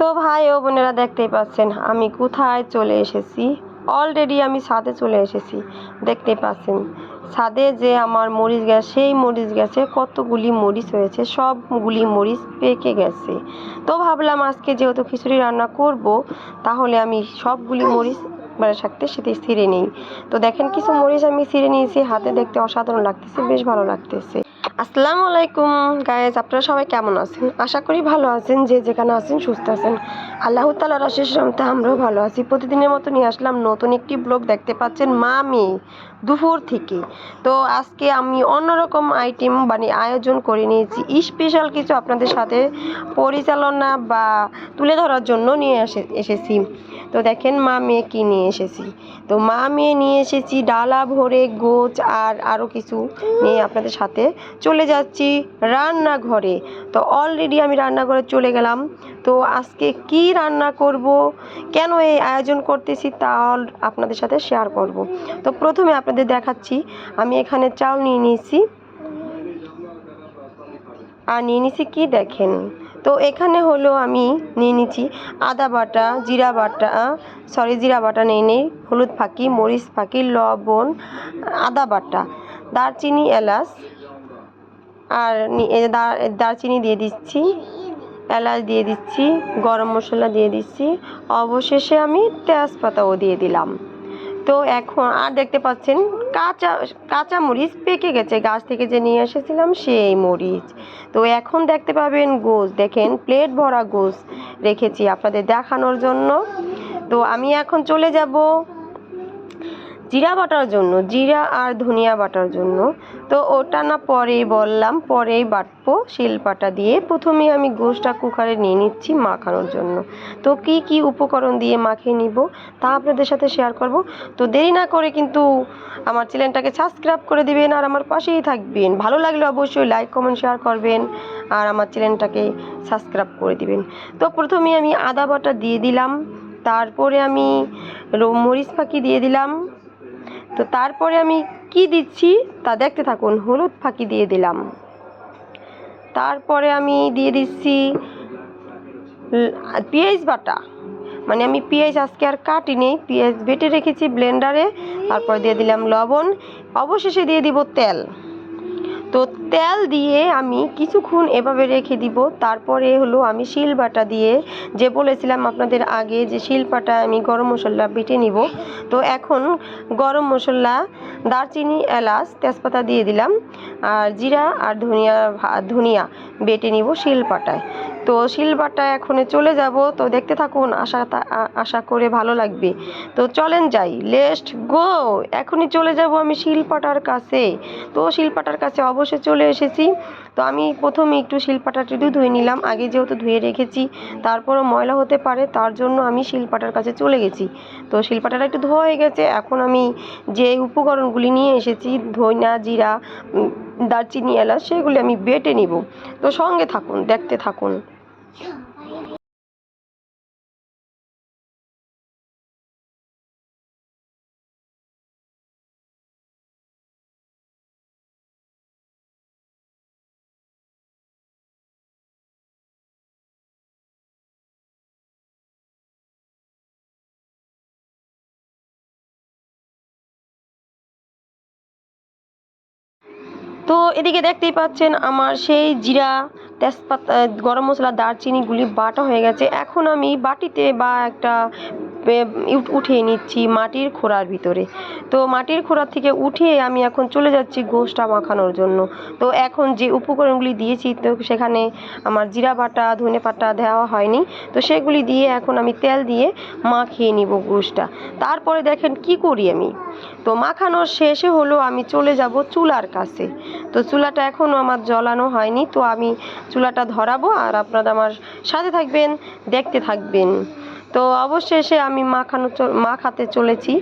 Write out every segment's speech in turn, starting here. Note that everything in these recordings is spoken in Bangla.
তো ভাই ও বোনেরা দেখতেই পাচ্ছেন, আমি কোথায় চলে এসেছি? অলরেডি আমি ছাদে চলে এসেছি দেখতে পাচ্ছেন। ছাদে যে আমার মরিচ গাছ, সেই মরিচ গাছে কতগুলি মরিচ হয়েছে, সবগুলি মরিচ পেকে গেছে। তো ভাবলাম আজকে যেহেতু খিচুড়ি রান্না করব, তাহলে আমি সবগুলি মরিচ মানে সাথে সেটি ছিঁড়ে নিই। তো দেখেন, কিছু মরিচ আমি ছিঁড়ে নিয়েছি, হাতে দেখতে অসাধারণ লাগতেছে, বেশ ভালো লাগতেছে। আসসালামু আলাইকুম গায়েজ আপনারা সবাই কেমন আছেন? আশা করি ভালো আছেন, যে যেখানে আছেন সুস্থ আছেন। আল্লাহ তালার আশিস রমতে আমরাও ভালো আছি। প্রতিদিনের মতো নিয়ে আসলাম নতুন একটি ব্লগ। দেখতে পাচ্ছেন মা মেয়ে দুপুর থেকে। তো আজকে আমি অন্যরকম আইটেম মানে আয়োজন করে নিয়েছি। স্পেশাল কিছু আপনাদের সাথে পরিচালনা বা তুলে ধরার জন্য নিয়ে এসে এসেছি। তো দেখেন মা মেয়ে কী নিয়ে এসেছি। তো মা মেয়ে নিয়ে এসেছি ডালা ভরে গোছ আর আরও কিছু নিয়ে আপনাদের সাথে চলে যাচ্ছি রান্নাঘরে। তো অলরেডি আমি রান্নাঘরে চলে গেলাম। তো আজকে কি রান্না করব, কেন এই আয়োজন করতেছি তা আপনাদের সাথে শেয়ার করব। তো প্রথমে আপনাদের দেখাচ্ছি। আমি এখানে চাল নিয়ে নিয়েছি। আর নিয়ে নিয়েছি কি দেখেন? তো এখানে হলো আমি নিয়ে নিচ্ছি আদা বাটা, জিরা বাটা সরি জিরা বাটা নিয়ে নিই, হলুদ ফাঁকি, মরিচ ফাঁকি, লবণ, আদা বাটা, দারচিনি, এলাচ আর দারচিনি দিয়ে দিচ্ছি, এলাচ দিয়ে দিচ্ছি, গরম মশলা দিয়ে দিচ্ছি। অবশেষে আমি তেজপাতাও দিয়ে দিলাম। তো এখন আর দেখতে পাচ্ছেন, কাঁচা কাঁচা মরিচ পেকে গেছে। গাছ থেকে যে নিয়ে এসেছিলাম সেই মরিচ। তো এখন দেখতে পাবেন গোস দেখেন, প্লেট ভরা গোস রেখেছি আপনাদের দেখানোর জন্য। তো আমি এখন চলে যাব জিরা বাটার জন্য, জিরা আর ধনিয়া বাটার জন্য। তো ওটা না পরেই বললাম, পরেই বাটবো শিলপাটা দিয়ে। প্রথমে আমি গোশটা কুকারে নিয়ে নিচ্ছি মাখানোর জন্য। তো কি কি উপকরণ দিয়ে মাখিয়ে নিব তা আপনাদের সাথে শেয়ার করব। তো দেরি না করে কিন্তু আমার চ্যানেলটাকে সাবস্ক্রাইব করে দিবেন আর আমার পাশেই থাকবেন। ভালো লাগলে অবশ্যই লাইক কমেন্ট শেয়ার করবেন আর আমার চ্যানেলটাকে সাবস্ক্রাইব করে দিবেন। তো প্রথমে আমি আদা বাটা দিয়ে দিলাম। তারপরে আমি মরিচ ফাঁকি দিয়ে দিলাম। তো তারপরে আমি কি দিচ্ছি তা দেখতে থাকুন। হলুদ ফাঁকি দিয়ে দিলাম। তারপরে আমি দিয়ে দিচ্ছি পেঁয়াজ বাটা। মানে আমি পেঁয়াজ আজকে আর কাটিনি। পেঁয়াজ বেটে রেখেছি ব্লেন্ডারে। তারপর দিয়ে দিলাম লবণ। অবশেষে দিয়ে দিব তেল। তো তেল দিয়ে আমি কিছুক্ষণ এভাবে রেখে দিব। তারপরে হলো আমি শিলবাটা দিয়ে যে বলেছিলাম আপনাদের আগে যে শিলপাটা আমি গরম মশলা বেটে নিব। তো এখন গরম মশলা, দারচিনি, এলাচ, তেজপাতা দিয়ে দিলাম। আর জিরা আর ধনিয়া ধনিয়া বেটে নিব শিলপাটায়। তো শিলবাটায় এখন চলে যাব। তো দেখতে থাকুন, আশা আশা করে ভালো লাগবে। তো চলেন যাই। লেস্ট গো এখনই চলে যাব আমি শিলপাটার কাছে। তো শিলপাটার কাছে অবশ্যই চলে এসেছি। তো আমি প্রথমে একটু শিলপাটাটা ধুয়ে নিলাম। আগে যেহেতু ধুয়ে রেখেছি, তারপরও ময়লা হতে পারে, তার জন্য আমি শিলপাটার কাছে চলে গেছি। তো শিলপাটাটা একটু ধোয়া হয়ে গেছে। এখন আমি যে উপকরণগুলি নিয়ে এসেছি, ধইনা, জিরা দারচিনি, এলাচ, সেগুলি আমি বেটে নিব। তো সঙ্গে থাকুন, দেখতে থাকুন। Yeah. তো এদিকে দেখতেই পাচ্ছেন আমার সেই জিরা তেজপাতা, গরম মশলা, দারচিনিগুলি বাটা হয়ে গেছে। এখন আমি বাটিতে বা একটা উঠিয়ে নিচ্ছি মাটির খোড়ার ভিতরে। তো মাটির খোড়া থেকে উঠিয়ে আমি এখন চলে যাচ্ছি গোশটা মাখানোর জন্য। তো এখন যে উপকরণগুলি দিয়েছি, তো সেখানে আমার জিরা বাটা, ধনে পাতা দেওয়া হয়নি। তো সেগুলি দিয়ে এখন আমি তেল দিয়ে মাখিয়ে নিব গোশটা তারপরে দেখেন কি করি আমি। তো মাখানোর শেষে হলো আমি চলে যাব চুলার কাছে। তো চুলাটা এখনও আমার জ্বলানো হয়নি। তো আমি চুলাটা ধরাবো আর আপনারা আমার সাথে থাকবেন, দেখতে থাকবেন। তো অবশেষে আমি মাখানো মাখাতে চলেছি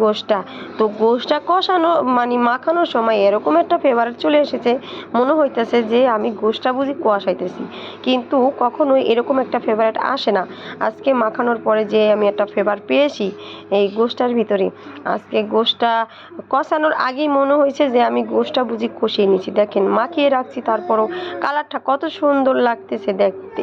গোশটা তো গোশটা কষানো মানে মাখানোর সময় এরকম একটা ফেভারিট চলে এসেছে, মনে হইতেছে যে আমি গোশটা বুঝি কষাইতেছি। কিন্তু কখনোই এরকম একটা ফেভারিট আসে না। আজকে মাখানোর পরে যে আমি একটা ফেভার পেয়েছি এই গোশটার ভিতরে। আজকে গোশটা কষানোর আগেই মনে হয়েছে যে আমি গোশটা বুঝি কষিয়ে নিয়েছি দেখেন, মাখিয়ে রাখছি, তারপরও কালারটা কত সুন্দর লাগতেছে দেখতে।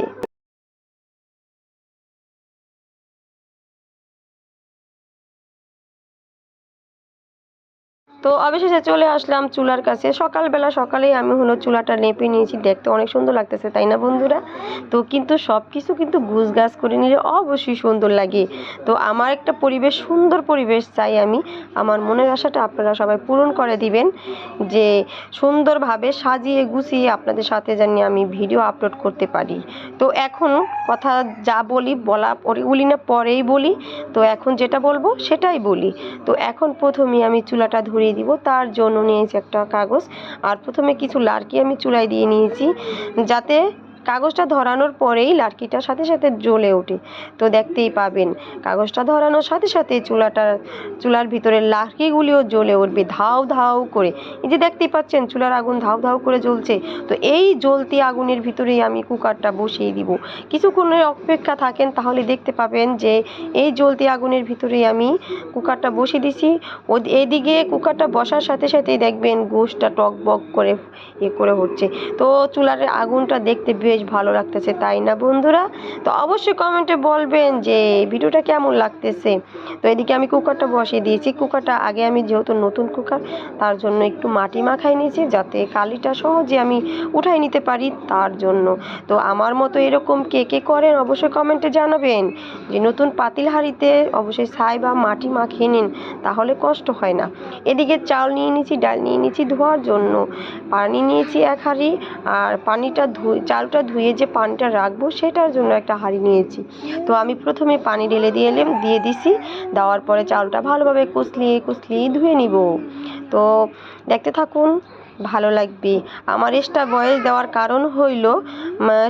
তো অবশেষে চলে আসলাম চুলার কাছে। সকালবেলা সকালেই আমি হলো চুলাটা নেপে নিয়েছি। দেখতে অনেক সুন্দর লাগতেছে, তাই না বন্ধুরা? তো কিন্তু সব কিছু কিন্তু গুছ গাছ করে নিলে অবশ্যই সুন্দর লাগে। তো আমার একটা পরিবেশ, সুন্দর পরিবেশ চাই আমি। আমার মনের আশাটা আপনারা সবাই পূরণ করে দিবেন যে সুন্দরভাবে সাজিয়ে গুছিয়ে আপনাদের সাথে জানিয়ে আমি ভিডিও আপলোড করতে পারি। তো এখন কথা যা বলি, বলা বলি না, পরেই বলি। তো এখন যেটা বলব সেটাই বলি। তো এখন প্রথমে আমি চুলাটা ধরিয়ে দিব, তার জন্য নিয়েছি একটা কাগজ। আর প্রথমে কিছু লাড়কি আমি চুলায় দিয়ে নিয়েছি, যাতে কাগজটা ধরানোর পরেই লাড়কিটার সাথে সাথে জ্বলে ওঠে। তো দেখতেই পাবেন, কাগজটা ধরানোর সাথে সাথে চুলাটা চুলার ভিতরে লাড়কিগুলিও জ্বলে উঠবে ধাউ ধাউ করে। এই যে দেখতেই পাচ্ছেন, চুলার আগুন ধাউ ধাউ করে জ্বলছে। তো এই জ্বলতি আগুনের ভিতরেই আমি কুকারটা বসিয়ে দিব। কিছুক্ষণের অপেক্ষা থাকেন তাহলে দেখতে পাবেন যে এই জ্বলতি আগুনের ভিতরেই আমি কুকারটা বসিয়ে দিছি। ও এদিকে কুকারটা বসার সাথে সাথেই দেখবেন গোশটা টক বক করে ইয়ে করে হচ্ছে তো চুলার আগুনটা দেখতে বেশ ভালো লাগতেছে, তাই না বন্ধুরা? তো অবশ্যই কমেন্টে বলবেন যে ভিডিওটা কেমন লাগতেছে। তো এদিকে আমি কুকারটা বসিয়ে দিয়েছি। কুকারটা আগে আমি যেহেতু নতুন কুকার, তার জন্য একটু মাটি মাখাই নিয়েছি যাতে কালিটা সহজে আমি উঠাই নিতে পারি তার জন্য। তো আমার মতো এরকম কে কে করেন অবশ্যই কমেন্টে জানাবেন। যে নতুন পাতিল হাঁড়িতে অবশ্যই ছাই বা মাটি মাখিয়ে নিন, তাহলে কষ্ট হয় না। এদিকে চাল নিয়ে নিয়েছি, ডাল নিয়ে নিয়েছি ধোয়ার জন্য। পানি নিয়েছি এক হাঁড়ি, আর পানিটা ধুয়ে, চালটা ধুয়ে যে পানিটা রাখব সেটার জন্য একটা হাঁড়ি নিয়েছি। তো আমি প্রথমে পানি ঢেলে দিয়ে এলাম, দিয়ে দিছি। দেওয়ার পরে চালটা ভালোভাবে কুচলিয়ে কুচলিয়ে ধুয়ে নিব। তো দেখতে থাকুন, ভালো লাগবে। আমার এক্সট্রা বয়স দেওয়ার কারণ হইল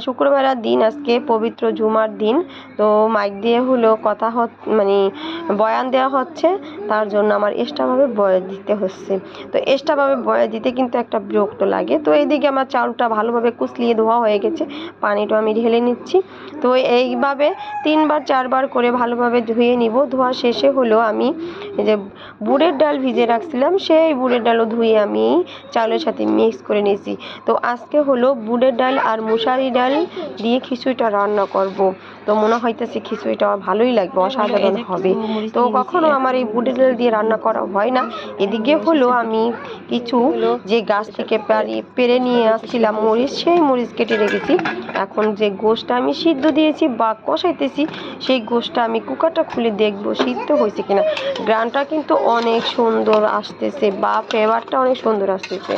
শুক্রবারের দিন, আজকে পবিত্র জুমার দিন। তো মাইক দিয়ে হলো কথা মানে বয়ান দেওয়া হচ্ছে। তার জন্য আমার এক্সট্রাভাবে বয়স দিতে হচ্ছে। তো এক্সট্রাভাবে বয়স দিতে কিন্তু একটা বিরক্ত লাগে। তো এইদিকে আমার চাউলটা ভালোভাবে কুচলিয়ে ধোয়া হয়ে গেছে। পানিটা আমি ঢেলে নিচ্ছি। তো এইভাবে তিনবার চারবার করে ভালোভাবে ধুয়ে নিব। ধোয়া শেষে হলো আমি এই যে বুড়ের ডাল ভিজে রাখছিলাম সেই বুড়ের ডালও ধুয়ে আমি চাউলের সাথে মিক্স করে নিয়েছি। তো আজকে হলো বুড়ের ডাল আর মুসারি ডাল দিয়ে খিচুড়িটা রান্না করব। তো মনে হইতেছে খিচুড়িটা আমার ভালোই লাগবে অসাধারণ হবে। তো কখনো আমার এই বুড়ের ডাল দিয়ে রান্না করা হয় না। এদিকে হলো আমি কিছু যে গাছ থেকে পারি, পেরে নিয়ে আসছিলাম মরিচ, সেই মরিচ কেটে রেখেছি। এখন যে গোশটা আমি সিদ্ধ দিয়েছি বা কষাইতেছি, সেই গোশটা আমি কুকারটা খুলে দেখব সিদ্ধ হয়েছে কিনা। গ্রানটা কিন্তু অনেক সুন্দর আসতেছে বা ফ্লেভারটা অনেক সুন্দর আসতেছে।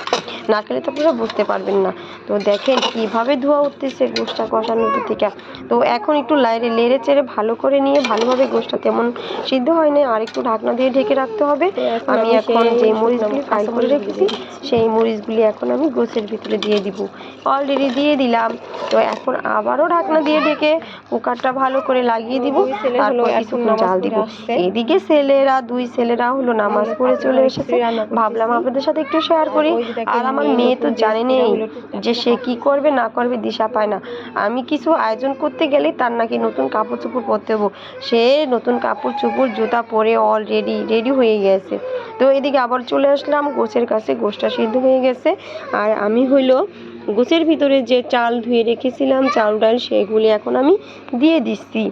না খেলে তো আপনারা বুঝতে পারবেন না। তো দেখেন কীভাবে ধোয়া উঠতেছে গোশটা কষানোর থেকে তো এখন একটু লাইরে লেড়ে চেড়ে ভালো করে নিয়ে ভালোভাবে গোশটা তেমন সিদ্ধ হয় না আর একটু ঢাকনা দিয়ে ঢেকে রাখতে হবে। আমি এখন যে মরিচগুলি ফ্রাই করে রেখেছি সেই মরিচগুলি এখন আমি গোছের ভিতরে দিয়ে দিব। অলরেডি দিয়ে দিলাম। তো এখন আবারও ঢাকনা দিয়ে ঢেকে কুকারটা ভালো করে লাগিয়ে দিব। তারপর কিছুক্ষণ জাল দিব। এইদিকে ছেলেরা দুই ছেলেরা হলো নামাজ পড়ে চলে এসেছে। ভাবলাম আপনাদের সাথে একটু শেয়ার করি। আর আমার মেয়ে তো জানে নেই যে সে কি করবে না করবে দিশা পায় না। আমি কিছু আয়োজন করতে গেলেই তার নাকি নতুন কাপড় চোপড় পরতে হব। সে নতুন কাপড় চোপড় জুতা পরে অলরেডি রেডি হয়ে গেছে। তো এদিকে আবার চলে আসলাম, গোছের কাছে গোছটা সিদ্ধ হয়ে গেছে। আর আমি হইল গোছের ভিতরে যে চাল ধুয়ে রেখেছিলাম, চাল ডাল সেগুলি এখন আমি দিয়ে দিচ্ছি।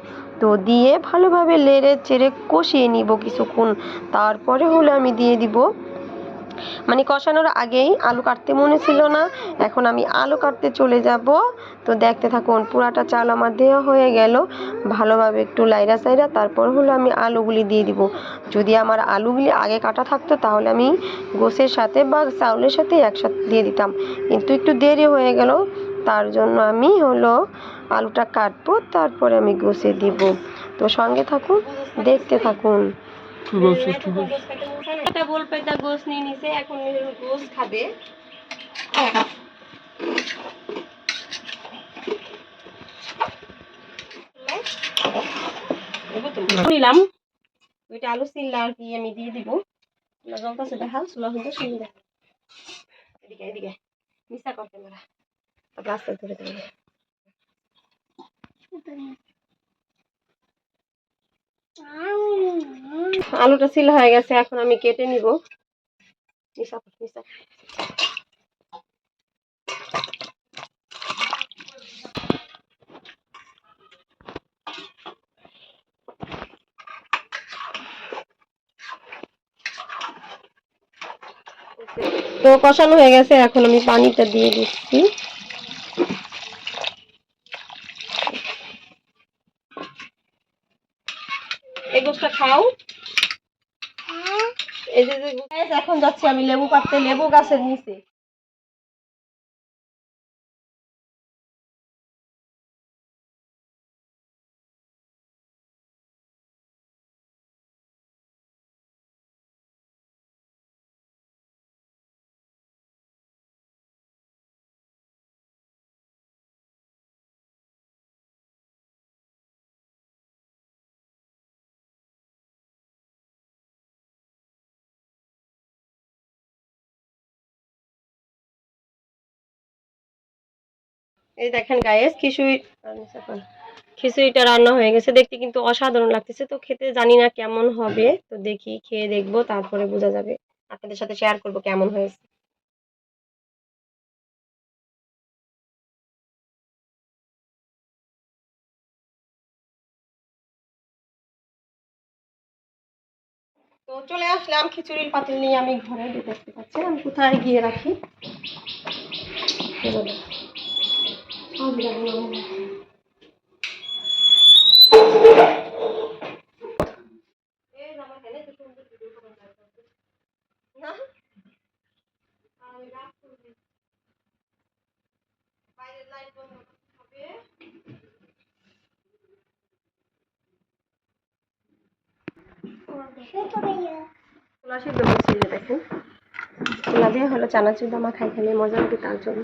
তো দিয়ে ভালোভাবে লেড়ে চেড়ে কষিয়ে নিব কিছুক্ষণ। তারপরে হলে আমি দিয়ে দিব মানে কষানোর আগেই আলু কাটতে মনে ছিল না, এখন আমি আলু কাটতে চলে যাব। তো দেখতে থাকুন, পুরাটা চাল আমার দেওয়া হয়ে গেল। ভালোভাবে একটু লাইরা সাইরা তারপর হলো আমি আলুগুলি দিয়ে দিব। যদি আমার আলুগুলি আগে কাটা থাকতো, তাহলে আমি গোসের সাথে বা চাউলের সাথে একসাথে দিয়ে দিতাম। কিন্তু একটু দেরি হয়ে গেল, তার জন্য আমি হলো আলুটা কাটবো, তারপরে আমি গোসে দিব। তো সঙ্গে থাকুন, দেখতে থাকুন। ঠিক আছে ঠিক আছে এটা বলবে তা গোস নিয়ে নিছে, এখন গোস খাবে। নিলাম। ওইটা আলু সিল্লা আর কি আমি দিয়ে দিব। জলটাছে দেখা সুলা হতে শুনি দেখা এদিকে এদিকে। মিশা করতে মেরা আস্তে ধরে দেবে আলুটা সিল হয়ে গেছে, এখন আমি কেটে নিব। তো কষানো হয়ে গেছে, এখন আমি পানিটা দিয়ে দিচ্ছি এই গোসটা খাও। এই যে এখন যাচ্ছি আমি লেবু পাততে লেবু গাছের নিচে এই দেখেন গায়েস খিচুড়ি খিচুড়িটা রান্না হয়ে গেছে। দেখতে কিন্তু অসাধারণ লাগতেছে। তো খেতে জানি না কেমন হবে। তো দেখি, খেয়ে দেখব, তারপরে বোঝা যাবে। আপনাদের সাথে শেয়ার করব কেমন হয়েছে। তো চলে আসলাম খিচুড়ির পাতিল নিয়ে আমি ঘরে। দেখতে পাচ্ছি আমি কোথায় গিয়ে রাখি? ছোলা সিদ্ধ করছি দেখেন। ছোলা দিয়ে হলো চানাচুর দামা খাই খেলে মজা হবে তার জন্য।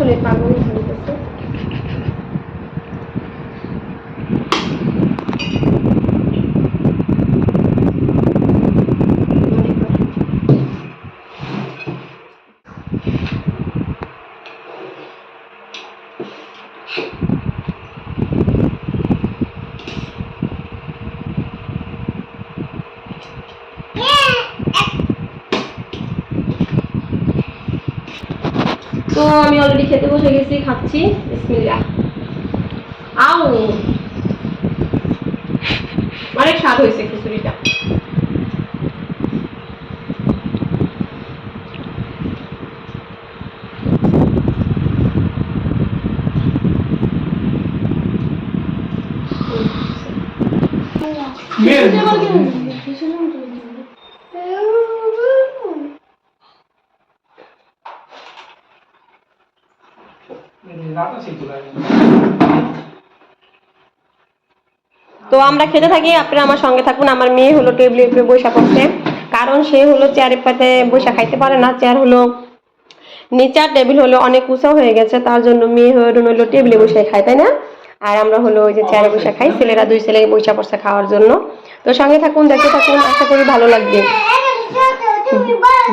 আসলে পাগল হয়ে গেছে তো আমি অলরেডি খেতে বসে গেছি খাচ্ছি। বিসমিল্লাহ। আউ। অনেক স্বাদ হয়েছে খিচুড়িটা। তো আমরা খেতে থাকি আপনারা আমার সঙ্গে থাকুন আমার মেয়ে হলো টেবিলে উপরে বসে করছে কারণ সে হলো চেয়ারের পাতে বসে খাইতে পারে না চেয়ার হলো নিচার টেবিল হলো অনেক উঁচা হয়ে গেছে তার জন্য মেয়ে হলো হলো টেবিলে বসে খায় তাই না? আর আমরা হলো ওই যে চেয়ারে বসে খাই ছেলেরা দুই ছেলে বসে পড়ছে খাওয়ার জন্য। তো সঙ্গে থাকুন দেখতে থাকুন আশা করি ভালো লাগবে।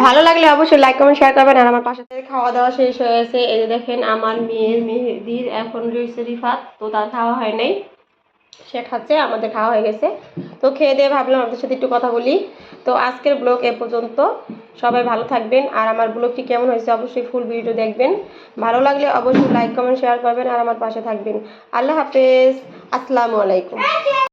ভালো লাগলে অবশ্যই লাইক কমেন্ট শেয়ার করবেন। আর আমার পাশে খাওয়া দাওয়া শেষ হয়েছে এই যে দেখেন, আমার মেয়ের মেহেদির এখন রয়েছে রিফাত, তো তার খাওয়া হয় নাই। সে খাচ্ছে, আমাদের খাওয়া হয়ে গেছে। তো খেয়ে দিয়ে ভাবলাম আপনাদের সাথে একটু কথা বলি। তো আজকের ব্লগ এ পর্যন্ত সবাই ভালো থাকবেন। আর আমার ব্লগটি কেমন হয়েছে অবশ্যই ফুল ভিডিও দেখবেন। ভালো লাগলে অবশ্যই লাইক কমেন্ট শেয়ার করবেন। আর আমার পাশে থাকবেন। আল্লাহ হাফেজ। আসসালামু আলাইকুম।